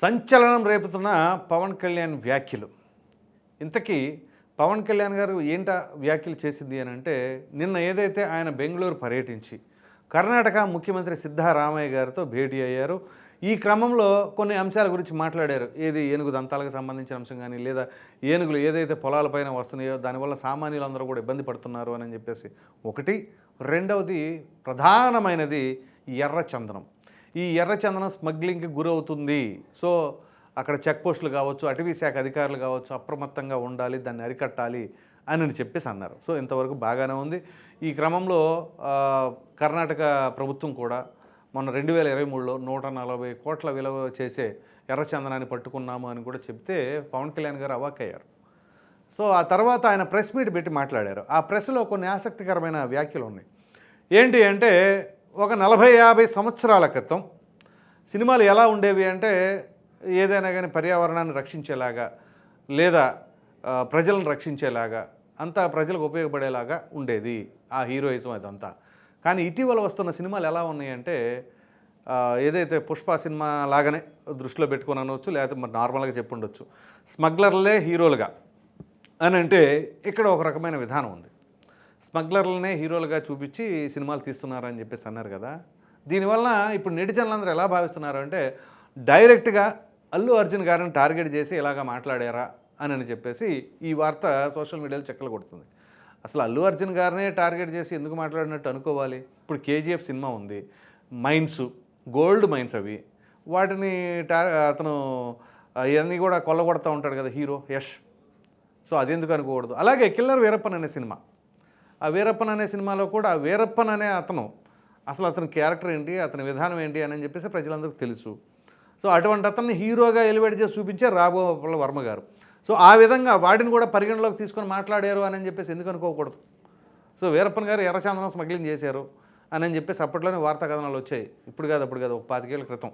సంచలనం రేపుతున్న పవన్ కళ్యాణ్ వ్యాఖ్యలు. ఇంతకీ పవన్ కళ్యాణ్ గారు ఏంట వ్యాఖ్యలు చేసింది అని అంటే నిన్న ఏదైతే ఆయన బెంగళూరు పర్యటించి కర్ణాటక ముఖ్యమంత్రి సిద్ధారామయ్య గారితో భేటీ అయ్యారు ఈ క్రమంలో కొన్ని అంశాల గురించి మాట్లాడారు. ఏది ఏనుగు దంతాలకు సంబంధించిన అంశం కానీ లేదా ఏనుగులు ఏదైతే పొలాలపైన వస్తున్నాయో దానివల్ల సామాన్యులందరూ కూడా ఇబ్బంది పడుతున్నారు అని చెప్పేసి. ఒకటి. రెండవది ప్రధానమైనది ఎర్ర చందనం. ఈ ఎర్రచందనం స్మగ్లింగ్కి గురవుతుంది. సో అక్కడ చెక్ పోస్టులు కావచ్చు అటవీ శాఖ అధికారులు కావచ్చు అప్రమత్తంగా ఉండాలి దాన్ని అరికట్టాలి అని చెప్పేసి అన్నారు. సో ఇంతవరకు బాగానే ఉంది. ఈ క్రమంలో కర్ణాటక ప్రభుత్వం కూడా మొన్న రెండు వేల ఇరవై మూడులో నూట నలభై కోట్ల విలువ చేసే ఎర్రచందనాన్ని పట్టుకున్నాము అని కూడా చెప్తే పవన్ కళ్యాణ్ గారు అవాక్కయ్యారు సో ఆ తర్వాత ఆయన ప్రెస్ మీట్ పెట్టి మాట్లాడారు. ఆ ప్రెస్లో కొన్ని ఆసక్తికరమైన వ్యాఖ్యలు ఉన్నాయి. ఏంటి అంటే ఒక నలభై యాభై సంవత్సరాల క్రితం సినిమాలు ఎలా ఉండేవి అంటే ఏదైనా కానీ పర్యావరణాన్ని రక్షించేలాగా లేదా ప్రజలను రక్షించేలాగా అంతా ప్రజలకు ఉపయోగపడేలాగా ఉండేది. ఆ హీరోయిజం అదంతా. కానీ ఇటీవల వస్తున్న సినిమాలు ఎలా ఉన్నాయంటే ఏదైతే పుష్ప సినిమా లాగానే దృష్టిలో పెట్టుకొని అనవచ్చు లేకపోతే మరి నార్మల్గా చెప్పుండొచ్చు. స్మగ్లర్లే హీరోలుగా అని అంటే ఇక్కడ ఒక రకమైన విధానం ఉంది. స్మగ్లర్లనే హీరోలుగా చూపించి సినిమాలు తీస్తున్నారని చెప్పేసి అన్నారు కదా. దీనివల్ల ఇప్పుడు నెటిజన్లందరూ ఎలా భావిస్తున్నారు అంటే డైరెక్ట్గా అల్లు అర్జున్ గారిని టార్గెట్ చేసి ఇలాగా మాట్లాడారా అని అని చెప్పేసి ఈ వార్త సోషల్ మీడియాలో చెక్కలు కొడుతుంది. అసలు అల్లు అర్జున్ గారినే టార్గెట్ చేసి ఎందుకు మాట్లాడినట్టు అనుకోవాలి? ఇప్పుడు కేజీఎఫ్ సినిమా ఉంది. మైన్స్ గోల్డ్ మైన్స్ అవి. వాటిని టా అతను ఇవన్నీ కూడా కొల్లగొడతా ఉంటాడు కదా హీరో యష్. సో అదెందుకు అనుకోకూడదు? అలాగే కిల్లర్ వీరప్పన్ అనే సినిమా. ఆ వీరప్పన్ అనే సినిమాలో కూడా ఆ వీరప్పన్ అనే అతను అసలు అతని క్యారెక్టర్ ఏంటి అతని విధానం ఏంటి అని చెప్పేసి ప్రజలందరికీ తెలుసు. సో అటువంటి అతన్ని హీరోగా ఎలివేట్ చేసి చూపించారు రాఘోపాల వర్మ గారు. సో ఆ విధంగా వాటిని కూడా పరిగణలోకి తీసుకొని మాట్లాడారు అని చెప్పేసి ఎందుకు అనుకోకూడదు? సో వీరప్పన్ గారు ఎర్రచందనం స్మగ్లింగ్ చేశారు అని అని చెప్పేసి అప్పట్లోనే వార్తా కథనాలు వచ్చాయి. ఇప్పుడు కాదు అప్పుడు కాదు ఒక పాతికేళ్ళ క్రితం.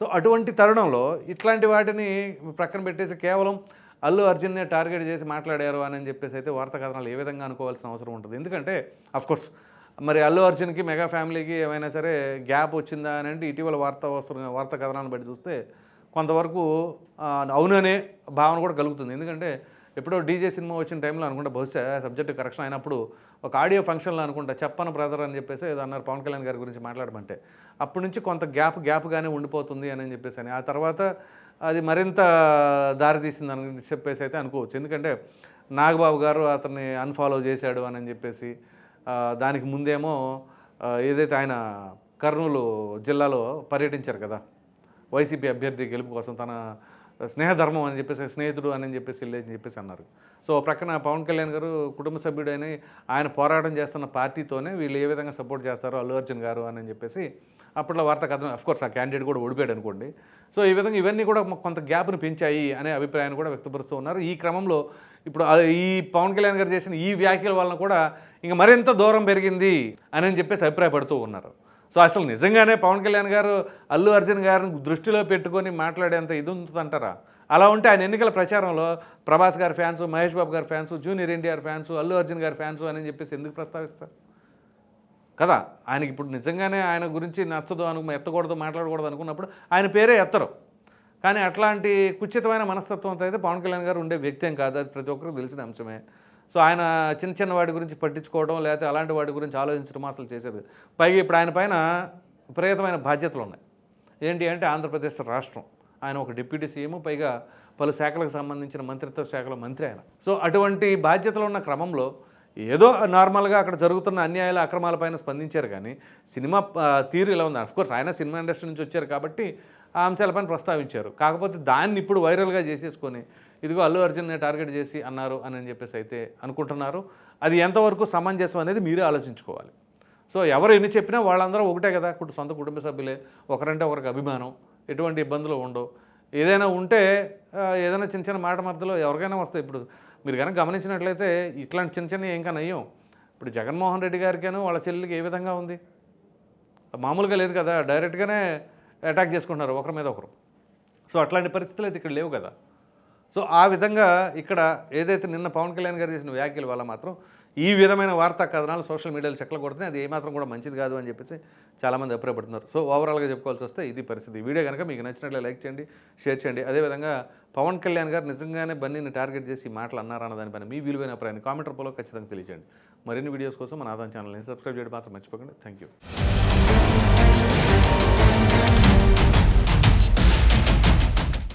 సో అటువంటి తరుణంలో ఇట్లాంటి వాటిని ప్రక్కన పెట్టేసి కేవలం అల్లు అర్జున్నే టార్గెట్ చేసి మాట్లాడారు అని చెప్పేసి అయితే వార్తా కథనాలు ఏ విధంగా అనుకోవాల్సిన అవసరం ఉంటుంది. ఎందుకంటే కోర్స్ మరి అల్లు అర్జున్కి మెగా ఫ్యామిలీకి ఏమైనా సరే గ్యాప్ వచ్చిందా అని అంటే ఇటీవల వార్తా వస్తున్న వార్తా కథనాలను బట్టి చూస్తే కొంతవరకు అవును అవుననే భావన కూడా కలుగుతుంది. ఎందుకంటే ఎప్పుడో డీజే సినిమా వచ్చిన టైంలో అనుకుంటా బహుశా సబ్జెక్టు కరెక్షన్ అయినప్పుడు ఒక ఆడియో ఫంక్షన్లో అనుకుంటా చెప్పను బ్రదర్ అని చెప్పేసి ఏదో అన్నారు పవన్ కళ్యాణ్ గారి గురించి మాట్లాడమంటే. అప్పటి నుంచి కొంత గ్యాప్ గ్యాప్గానే ఉండిపోతుంది అని చెప్పేసి అని. ఆ తర్వాత అది మరింత దారి తీసిందని చెప్పేసి అయితే అనుకోవచ్చు. ఎందుకంటే నాగబాబు గారు అతన్ని అన్ఫాలో చేశాడు అని చెప్పేసి దానికి ముందేమో ఏదైతే ఆయన కర్నూలు జిల్లాలో పర్యటించారు కదా వైసీపీ అభ్యర్థి గెలుపు కోసం తన స్నేహధర్మం అని చెప్పేసి స్నేహితుడు అని చెప్పేసి వెళ్ళి అని చెప్పేసి అన్నారు. సో ప్రక్కన పవన్ కళ్యాణ్ గారు కుటుంబ సభ్యుడని ఆయన పోరాటం చేస్తున్న పార్టీతోనే వీళ్ళు ఏ విధంగా సపోర్ట్ చేస్తారో అల్లు అర్జున్ గారు అని చెప్పేసి అప్పట్లో వార్త కథ అఫ్కోర్స్ ఆ క్యాండిడేట్ కూడా ఓడిపోయాడు అనుకోండి. సో ఈ విధంగా ఇవన్నీ కూడా కొంత గ్యాప్ను పెంచాయి అనే అభిప్రాయాన్ని కూడా వ్యక్తపరుస్తూ ఉన్నారు. ఈ క్రమంలో ఇప్పుడు ఈ పవన్ కళ్యాణ్ గారు చేసిన ఈ వ్యాఖ్యల వలన కూడా ఇంకా మరింత దూరం పెరిగింది అని అని చెప్పేసి అభిప్రాయపడుతూ ఉన్నారు. సో అసలు నిజంగానే పవన్ కళ్యాణ్ గారు అల్లు అర్జున్ గారిని దృష్టిలో పెట్టుకొని మాట్లాడేంత ఇది ఉంటుందంటారా అలా ఉంటే ఆయన ఎన్నికల ప్రచారంలో ప్రభాస్ గారి ఫ్యాన్స్ మహేష్ బాబు గారి fans junior NTR fans Allu Arjun గారి ఫ్యాన్స్ అని చెప్పేసి ఎందుకు ప్రస్తావిస్తారు? కదా ఆయనకి ఇప్పుడు నిజంగానే ఆయన గురించి నచ్చదు అను ఎత్తకూడదు మాట్లాడకూడదు అనుకున్నప్పుడు ఆయన పేరే ఎత్తరు. కానీ అట్లాంటి కుచితమైన మనస్తత్వంతో అయితే పవన్ కళ్యాణ్ గారు ఉండే వ్యక్తి ఏం కాదు అది ప్రతి ఒక్కరికి తెలిసిన అంశమే. సో ఆయన చిన్న చిన్న వాటి గురించి పట్టించుకోవడం లేకపోతే అలాంటి వాటి గురించి ఆలోచించడం అసలు చేసేది పైగా ఇప్పుడు ఆయన పైన విపరీతమైన బాధ్యతలు ఉన్నాయి. ఏంటి అంటే ఆంధ్రప్రదేశ్ రాష్ట్రం. ఆయన ఒక డిప్యూటీ సీఎం పైగా పలు శాఖలకు సంబంధించిన మంత్రిత్వ శాఖల మంత్రి ఆయన. సో అటువంటి బాధ్యతలు ఉన్న క్రమంలో ఏదో నార్మల్గా అక్కడ జరుగుతున్న అన్యాయాల అక్రమాలపైన స్పందించారు కానీ సినిమా తీరు ఇలా ఉంది. అఫ్కోర్స్ ఆయన సినిమా ఇండస్ట్రీ నుంచి వచ్చారు కాబట్టి ఆ అంశాలపైన ప్రస్తావించారు. కాకపోతే దాన్ని ఇప్పుడు వైరల్గా చేసేసుకొని ఇదిగో అల్లు అర్జున్ని టార్గెట్ చేసి అన్నారు అని అని చెప్పేసి అయితే అనుకుంటున్నారు. అది ఎంతవరకు సమంజసం అనేది మీరే ఆలోచించుకోవాలి. సో ఎవరు ఎన్ని చెప్పినా వాళ్ళందరూ ఒకటే కదా సొంత కుటుంబ సభ్యులే ఒకరంటే ఒకరికి అభిమానం ఎటువంటి ఇబ్బందులు ఉండవు. ఏదైనా ఉంటే ఏదైనా చిన్న చిన్న మాట మధ్యలో ఎవరికైనా వస్తాయి. ఇప్పుడు మీరు కనుక గమనించినట్లయితే ఇట్లాంటి చిన్న చిన్న ఏం నయ్యం ఇప్పుడు జగన్మోహన్ రెడ్డి గారికేనో వాళ్ళ చెల్లికి ఏ విధంగా ఉంది? మామూలుగా లేదు కదా డైరెక్ట్గానే అటాక్ చేసుకుంటున్నారు ఒకరి మీద ఒకరు. సో అట్లాంటి పరిస్థితులు అయితే ఇక్కడ లేవు కదా. సో ఆ విధంగా ఇక్కడ ఏదైతే నిన్న పవన్ కళ్యాణ్ గారు చేసిన వ్యాఖ్యల వల్ల మాత్రం ఈ విధమైన వార్తా కథనాలు సోషల్ మీడియాలో చెక్కలు కొడుతున్నాయి. అది ఏమాత్రం కూడా మంచిది కాదు అని చెప్పేసి చాలామంది అభిప్రాయపడుతున్నారు. సో ఓవరాల్గా చెప్పుకోవాల్సి వస్తే ఇది పరిస్థితి. వీడియో కనుక మీకు నచ్చినట్లే లైక్ చేయండి షేర్ చేయండి. అదేవిధంగా పవన్ కళ్యాణ్ గారు నిజంగానే బన్నీని టార్గెట్ చేసి ఈ మాటలు అన్నారన్న దానిపైన మీ విలువైన అభిప్రాయాన్ని కామెంట్ రూపంలో ఖచ్చితంగా తెలియజేయండి. మరిన్ని వీడియోస్ కోసం మన ఆదాయం ఛానల్ని సబ్స్క్రైబ్ చేయడం మాత్రం మర్చిపోకండి. Thank you